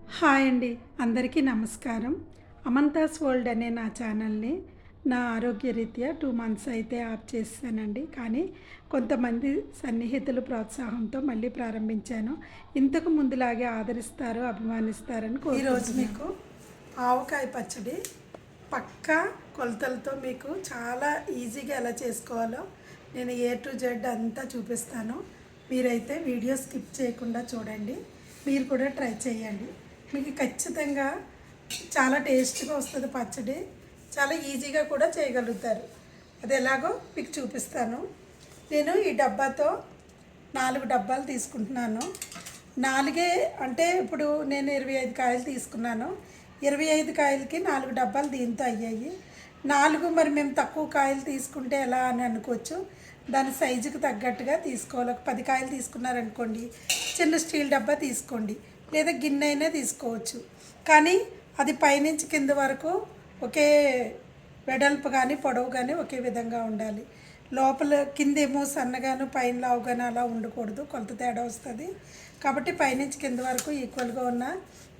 Hi అండి. అందరికీ నమస్కారం. అమంతాస్ వరల్డ్ అనే నా ఛానల్ని నా ఆరోగ్య రీత్యా టూ మంత్స్ అయితే ఆఫ్ చేశానండి కానీ కొంతమంది సన్నిహితుల ప్రోత్సాహంతో మళ్ళీ ప్రారంభించాను. ఇంతకు ముందులాగే ఆదరిస్తారు అభిమానిస్తారని ఈరోజు మీకు ఆవకాయ పచ్చడి పక్కా కొలతలతో మీకు చాలా ఈజీగా ఎలా చేసుకోవాలో నేను ఏ టు జెడ్ అంతా చూపిస్తాను. మీరైతే వీడియో స్కిప్ చేయకుండా చూడండి. మీరు కూడా ట్రై చేయండి. మీకు ఖచ్చితంగా చాలా టేస్ట్గా వస్తుంది పచ్చడి. చాలా ఈజీగా కూడా చేయగలుగుతారు. అది ఎలాగో మీకు చూపిస్తాను. నేను ఈ డబ్బాతో నాలుగు డబ్బాలు తీసుకుంటున్నాను. నాలుగే అంటే ఇప్పుడు నేను ఇరవై ఐదు కాయలు తీసుకున్నాను. ఇరవై ఐదు కాయలకి నాలుగు డబ్బాలు దీంతో అయ్యాయి. నాలుగు మరి మేము తక్కువ కాయలు తీసుకుంటే ఎలా అని అనుకోవచ్చు. దాని సైజుకి తగ్గట్టుగా తీసుకోవాలి. ఒక పది కాయలు తీసుకున్నారనుకోండి చిన్న స్టీల్ డబ్బా తీసుకోండి. లేదా గిన్నె అయినా తీసుకోవచ్చు. కానీ అది పైనుంచి కింద వరకు ఒకే వెడల్పు కానీ పొడవు కానీ ఒకే విధంగా ఉండాలి. లోపల కిందేమో సన్నగాను పైన లావుగాను అలా ఉండకూడదు. కొలత తేడా వస్తుంది. కాబట్టి పైనుంచి కింద వరకు ఈక్వల్గా ఉన్న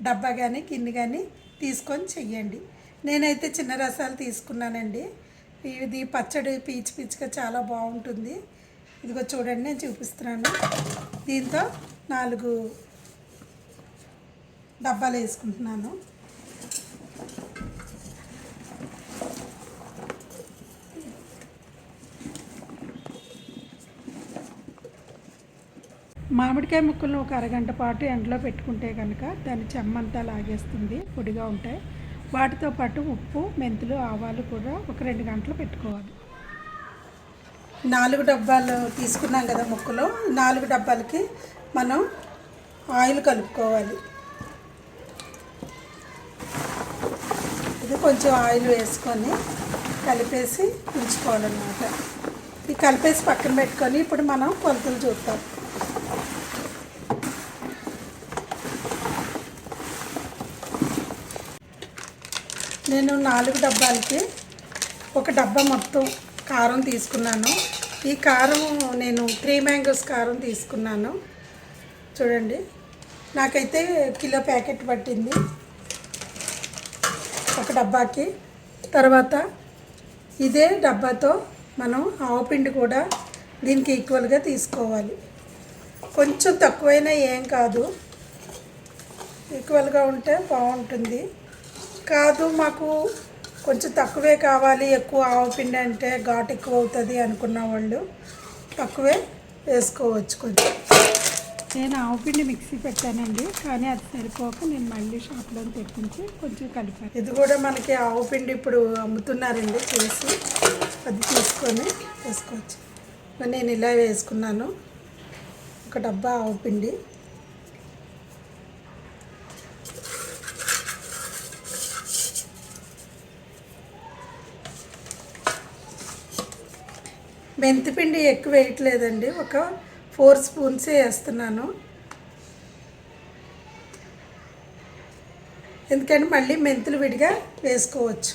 డబ్బా కానీ గిన్నె కానీ తీసుకొని చెయ్యండి. నేనైతే చిన్న రసాలు తీసుకున్నానండి. ఇది పచ్చడి పీచు పీచుగా చాలా బాగుంటుంది. ఇదిగో చూడండి నేను చూపిస్తున్నాను. దీంతో నాలుగు డబ్బాలు వేసుకుంటున్నాను. మామిడికాయ ముక్కలను ఒక అరగంట పాటు ఎండలో పెట్టుకుంటే కనుక దాని చెమ్మంతా లాగేస్తుంది పొడిగా ఉంటాయి. వాటితో పాటు ఉప్పు మెంతులు ఆవాలు కూడా ఒక రెండు గంటలు పెట్టుకోవాలి. నాలుగు డబ్బాలు తీసుకున్నాం కదా ముక్కలు. నాలుగు డబ్బాలకి మనం ఆయిల్ కలుపుకోవాలి. కొంచెం ఆయిల్ వేసుకొని కలిపేసి ఉంచుకోవాలన్నమాట ఇది కలిపేసి పక్కన పెట్టుకొని ఇప్పుడు మనం కొలతలు చూద్దాం. నేను నాలుగు డబ్బాలకి ఒక డబ్బా మొత్తం కారం తీసుకున్నాను. ఈ కారం నేను త్రీ మ్యాంగోస్ కారం తీసుకున్నాను. చూడండి. నాకైతే కిలో ప్యాకెట్ పట్టింది. ఒక డబ్బాకి. తర్వాత ఇదే డబ్బాతో మనం ఆవపిండి కూడా దీనికి ఈక్వల్గా తీసుకోవాలి. కొంచెం తక్కువైనా ఏం కాదు. ఈక్వల్గా ఉంటే బాగుంటుంది. కాదు మాకు కొంచెం తక్కువే కావాలి. ఎక్కువ ఆవపిండి అంటే ఘాటు ఎక్కువ అవుతుంది అనుకున్న వాళ్ళు తక్కువే వేసుకోవచ్చు కొంచెం. నేను ఆవపిండి మిక్సీ పెట్టానండి కానీ అది సరిపోక నేను మళ్ళీ షాప్లో తెప్పించి కొంచెం కలిపాను. ఇది కూడా మనకి ఆవపిండి ఇప్పుడు అమ్ముతున్నారండి చేసి. అది తీసుకొని వేసుకోవచ్చు. మరి నేను ఇలా వేసుకున్నాను. ఒక డబ్బా ఆవపిండి మెంతిపిండి ఎక్కువ వేయట్లేదండి. ఒక ఫోర్ స్పూన్సే వేస్తున్నాను. ఎందుకంటే మళ్ళీ మెంతులు విడిగా వేసుకోవచ్చు.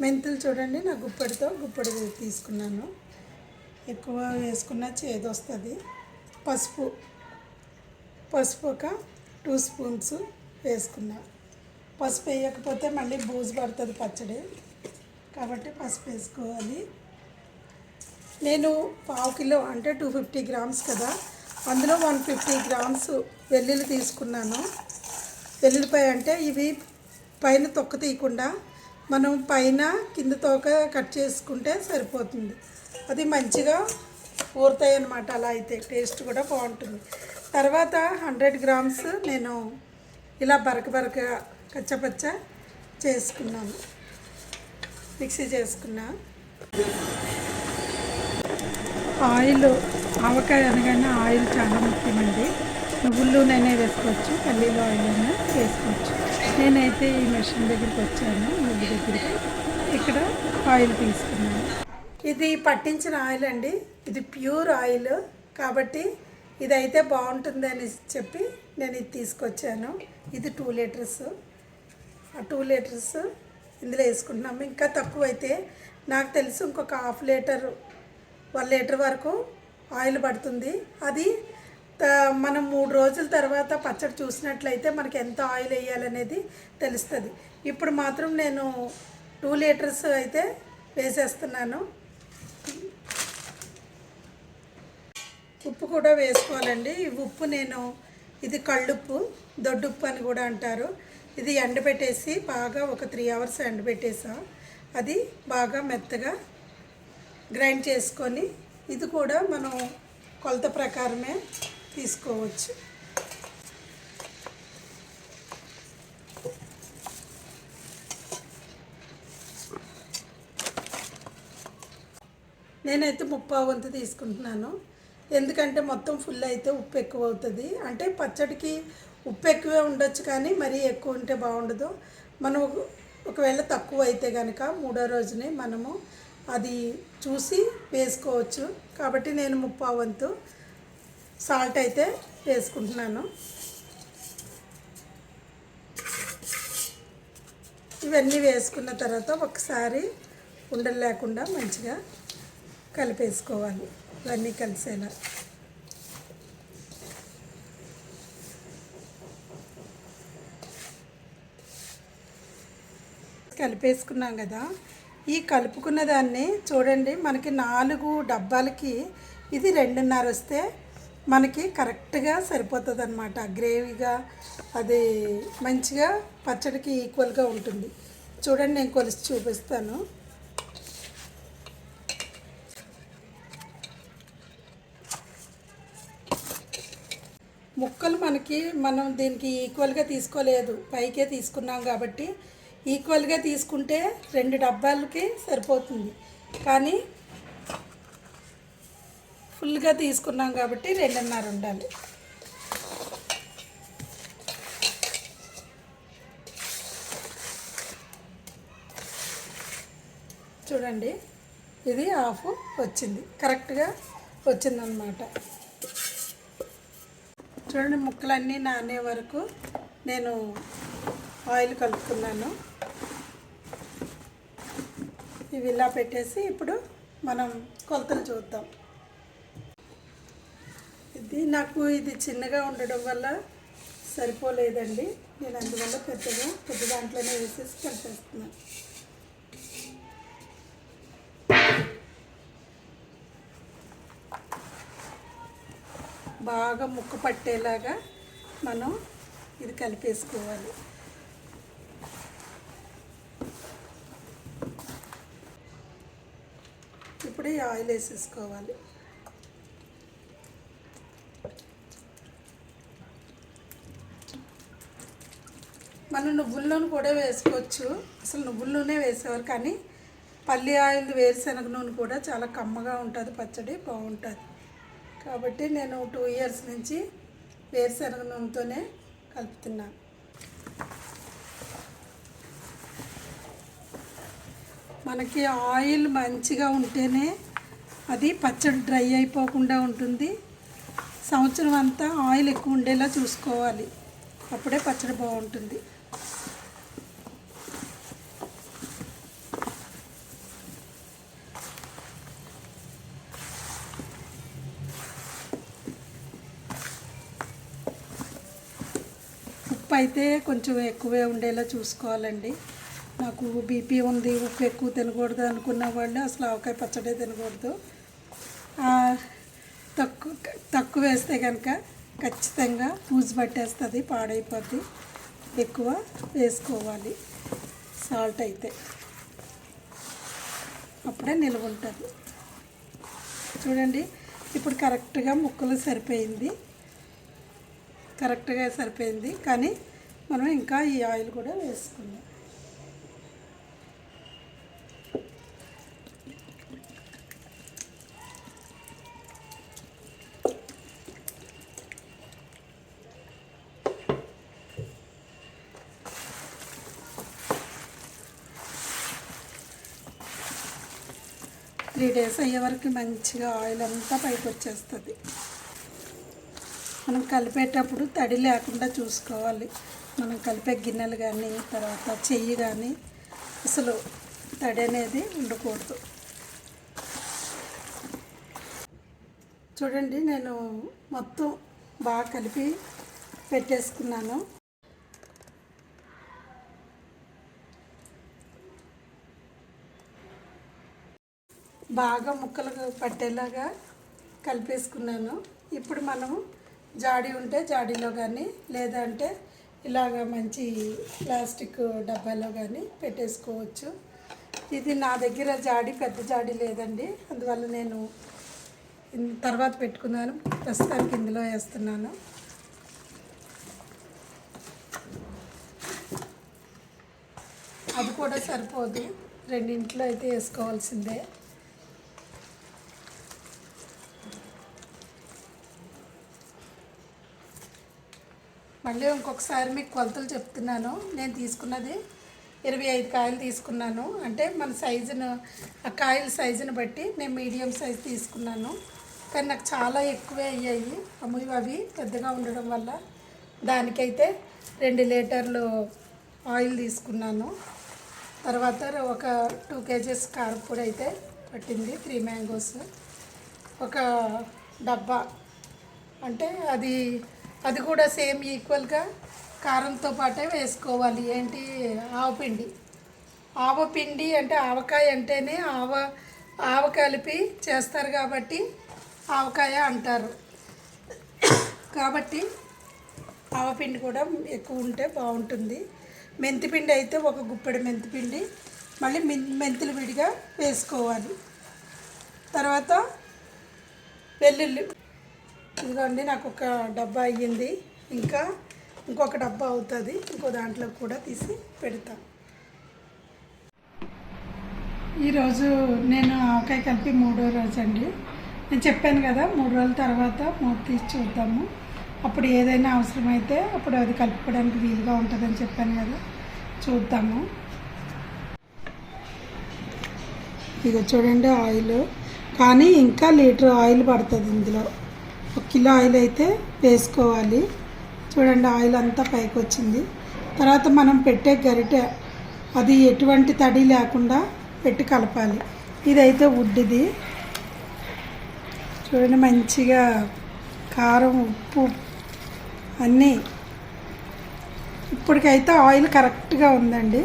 మెంతులు చూడండి నా గుప్పడితో గుప్పడి తీసుకున్నాను. ఎక్కువ వేసుకున్న చేదు వస్తుంది పసుపు పసుపు ఒక టూ స్పూన్స్ వేసుకున్నాను పసుపు వేయకపోతే మళ్ళీ బూజు పడుతుంది పచ్చడి. కాబట్టి పసుపు వేసుకోవాలి. నేను పావు కిలో అంటే టూ ఫిఫ్టీ గ్రామ్స్ కదా. అందులో వన్ ఫిఫ్టీ గ్రామ్స్ వెల్లుల్లి తీసుకున్నాను. వెల్లుల్లిపాయ అంటే ఇవి పైన తొక్క తీయకుండా మనం పైన కింద తోక కట్ చేసుకుంటే సరిపోతుంది. అది మంచిగా ఊరుతాయి అన్నమాట. అలా అయితే టేస్ట్ కూడా బాగుంటుంది. తర్వాత హండ్రెడ్ గ్రామ్స్ నేను ఇలా బరక బరక కచ్చపచ్చ చేసుకున్నాను. మిక్సీ చేసుకున్నా. ఆయిల్ ఆవకాయ అనగానే ఆయిల్ చాలా ముఖ్యమండి. నువ్వుల నేనే వేసుకోవచ్చు పల్లీలు ఆయిల్ అయినా వేసుకోవచ్చు. నేనైతే ఈ మెషిన్ దగ్గరికి వచ్చాను నువ్వు దగ్గరికి. ఇక్కడ ఆయిల్ తీసుకున్నాను. ఇది పట్టించిన ఆయిల్ అండి. ఇది ప్యూర్ ఆయిల్ కాబట్టి ఇదైతే బాగుంటుంది అని చెప్పి నేను ఇది తీసుకొచ్చాను. ఇది టూ లీటర్స్. టూ లీటర్స్ ఇందులో వేసుకుంటున్నాము. ఇంకా తక్కువ అయితే నాకు తెలిసి ఇంకొక హాఫ్ లీటర్ వన్ లీటర్ వరకు ఆయిల్ పడుతుంది. అది త- మనం మూడు రోజుల తర్వాత పచ్చడి చూసినట్లయితే మనకి ఎంత ఆయిల్ వేయాలనేది తెలుస్తుంది. ఇప్పుడు మాత్రం నేను టూ లీటర్స్ అయితే వేసేస్తున్నాను. ఉప్పు కూడా వేసుకోవాలండి. ఈ ఉప్పు నేను ఇది కళ్ళుప్పు దొడ్డుప్పు అని కూడా అంటారు. ఇది ఎండబెట్టేసి బాగా ఒక త్రీ అవర్స్ ఎండబెట్టేసాం. అది బాగా మెత్తగా గ్రైండ్ చేసుకొని ఇది కూడా మనం కొలత ప్రకారమే తీసుకోవచ్చు. నేనైతే ముప్పా వంతు తీసుకుంటున్నాను. ఎందుకంటే మొత్తం ఫుల్ అయితే ఉప్పు ఎక్కువ అవుతుంది. అంటే పచ్చడికి ఉప్పు ఎక్కువే ఉండొచ్చు కానీ మరీ ఎక్కువ ఉంటే బాగుండదు. మనం ఒకవేళ తక్కువ అయితే కనుక మూడో రోజునే మనము అది చూసి వేసుకోవచ్చు. కాబట్టి నేను ముప్పా వంతు సాల్ట్ అయితే వేసుకుంటున్నాను. ఇవన్నీ వేసుకున్న తర్వాత ఒకసారి ఉండలు లేకుండా మంచిగా కలిపేసుకోవాలి. ఇవన్నీ కలిసేలా. కలిపేసుకున్నాం కదా. ఈ కలుపుకున్న దాన్ని చూడండి మనకి నాలుగు డబ్బాలకి ఇది రెండున్నర వస్తే మనకి కరెక్ట్గా సరిపోతుంది అనమాట గ్రేవీగా అది మంచిగా పచ్చడికి ఈక్వల్గా ఉంటుంది. చూడండి నేను కొలిసి చూపిస్తాను. ముక్కలు మనకి మనం దీనికి ఈక్వల్గా తీసుకోలేదు. పైకే తీసుకున్నాం కాబట్టి ఈక్వల్గా తీసుకుంటే రెండు డబ్బాలకి సరిపోతుంది. కానీ ఫుల్గా తీసుకున్నాం కాబట్టి రెండున్నర ఉండాలి. చూడండి ఇది హాఫ్ వచ్చింది. కరెక్ట్గా వచ్చిందనమాట. చూడండి ముక్కలన్నీ నానే వరకు నేను ఆయిల్ కలుపుకున్నాను ఇవి ఇలా పెట్టేసి ఇప్పుడు మనం కొలతలు చూద్దాం. ఇది నాకు ఇది చిన్నగా ఉండడం వల్ల సరిపోలేదండి. నేను అందువల్ల పెద్దగా పెద్ద దాంట్లోనే వేసేసి కలిపేస్తున్నాను. బాగా ముక్క పట్టేలాగా మనం ఇది కలిపేసుకోవాలి. ఇప్పుడు ఈ ఆయిల్ వేసేసుకోవాలి. మనం నువ్వుల నూనె కూడా వేసుకోవచ్చు. అసలు నువ్వుల నూనె వేసేవారు కానీ పల్లి ఆయిల్ వేరుశనగ నూనె కూడా చాలా కమ్మగా ఉంటుంది పచ్చడి బాగుంటుంది. కాబట్టి నేను టూ ఇయర్స్ నుంచి వేరుశనగ నూనెతోనే కలుపుతున్నాను. మనకి ఆయిల్ మంచిగా ఉంటేనే అది పచ్చడి డ్రై అయిపోకుండా ఉంటుంది. సంవత్సరం అంతా ఆయిల్ ఎక్కువ ఉండేలా చూసుకోవాలి. అప్పుడే పచ్చడి బాగుంటుంది. ఉప్పు అయితే కొంచెం ఎక్కువే ఉండేలా చూసుకోవాలండి. నాకు బీపీ ఉంది ఉప్పు ఎక్కువ తినకూడదు అనుకున్న వాళ్ళు అసలు ఆవకాయ పచ్చడే తినకూడదు. తక్కువ తక్కువ వేస్తే కనుక ఖచ్చితంగా పూజ పట్టేస్తుంది పాడైపోద్ది. ఎక్కువ వేసుకోవాలి సాల్ట్ అయితే. అప్పుడే నిల్వ ఉంటుంది. చూడండి ఇప్పుడు కరెక్ట్గా ముక్కలు సరిపోయింది. కరెక్ట్గా సరిపోయింది. కానీ మనం ఇంకా ఈ ఆయిల్ కూడా వేసుకుందాం. త్రీ డేస్ అయ్యే వరకు మంచిగా ఆయిల్ అంతా పైకి వచ్చేస్తుంది. మనం కలిపేటప్పుడు తడి లేకుండా చూసుకోవాలి. మనం కలిపే గిన్నెలు కానీ తర్వాత చెయ్యి కానీ అసలు తడి అనేది ఉండకూడదు. చూడండి నేను మొత్తం బాగా కలిపి పెట్టేసుకున్నాను. బాగా ముక్కలు పట్టేలాగా కలిపేసుకున్నాను. ఇప్పుడు మనము జాడీ ఉంటే జాడీలో కానీ లేదంటే ఇలాగ మంచి ప్లాస్టిక్ డబ్బాలో కానీ పెట్టేసుకోవచ్చు. ఇది నా దగ్గర జాడి పెద్ద జాడి లేదండి. అందువల్ల నేను తర్వాత పెట్టుకున్నాను. ప్రస్తుతానికి ఇందులో వేస్తున్నాను. అది కూడా సరిపోదు. రెండింట్లో అయితే వేసుకోవాల్సిందే. మళ్ళీ ఇంకొకసారి మీకు కొలతలు చెప్తున్నాను. నేను తీసుకున్నది ఇరవై ఐదు కాయలు తీసుకున్నాను. అంటే మన సైజును ఆ కాయల సైజుని బట్టి నేను మీడియం సైజు తీసుకున్నాను. కానీ నాకు చాలా ఎక్కువే అయ్యాయి. అమ్ముయి అవి పెద్దగా ఉండడం వల్ల దానికైతే రెండు లీటర్లు ఆయిల్ తీసుకున్నాను. తర్వాత ఒక టూ కేజెస్ కారపొడి అయితే పట్టింది త్రీ మ్యాంగోస్. ఒక డబ్బా. అంటే అది అది కూడా సేమ్ ఈక్వల్గా కారంతో పాటే వేసుకోవాలి. ఏంటి? ఆవపిండి ఆవపిండి అంటే ఆవకాయ అంటేనే ఆవ ఆవ కలిపి చేస్తారు కాబట్టి ఆవకాయ అంటారు. కాబట్టి ఆవపిండి కూడా ఎక్కువ ఉంటే బాగుంటుంది. మెంతిపిండి అయితే ఒక గుప్పెడు మెంతిపిండి మళ్ళీ మెంతులు విడిగా వేసుకోవాలి. తర్వాత వెల్లుల్లి ఇదిగోండి నాకు ఒక డబ్బా అయ్యింది. ఇంకా ఇంకొక డబ్బా అవుతుంది ఇంకో దాంట్లో కూడా తీసి పెడతాం. ఈరోజు నేను ఆవకాయ కలిపి మూడో రోజు అండి నేను చెప్పాను కదా మూడు రోజుల తర్వాత మూడు తీసి చూద్దాము. అప్పుడు ఏదైనా అవసరమైతే అప్పుడు అది కలుపుకోవడానికి వీలుగా ఉంటుందని చెప్పాను కదా చూద్దాము. ఇక చూడండి ఆయిల్. కానీ ఇంకా లీటర్ ఆయిల్ పడుతుంది ఇందులో. ఒక కిలో ఆయిల్ అయితే వేసుకోవాలి. చూడండి ఆయిల్ అంతా పైకి వచ్చింది. తర్వాత మనం పెట్టే గరిటె అది ఎటువంటి తడి లేకుండా పెట్టి కలపాలి. ఇదైతే ఉడ్డిది. చూడండి మంచిగా కారం ఉప్పు అన్నీ. ఇప్పటికైతే ఆయిల్ కరెక్ట్గా ఉందండి.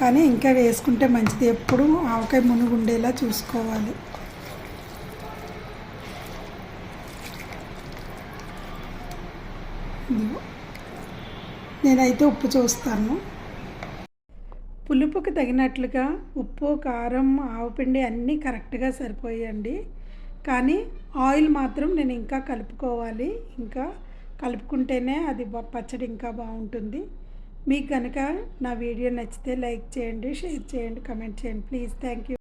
కానీ ఇంకా వేసుకుంటే మంచిది. ఎప్పుడు ఆవకాయ మునుగు ఉండేలా చూసుకోవాలి. నేనైతే ఉప్పు చూస్తాను. పులుపుకి తగినట్లుగా ఉప్పు కారం ఆవపిండి అన్నీ కరెక్ట్గా సరిపోయండి. కానీ ఆయిల్ మాత్రం నేను ఇంకా కలుపుకోవాలి. ఇంకా కలుపుకుంటేనే అది పచ్చడి ఇంకా బాగుంటుంది. మీకు కనుక నా వీడియో నచ్చితే లైక్ చేయండి షేర్ చేయండి కమెంట్ చేయండి. Please thank you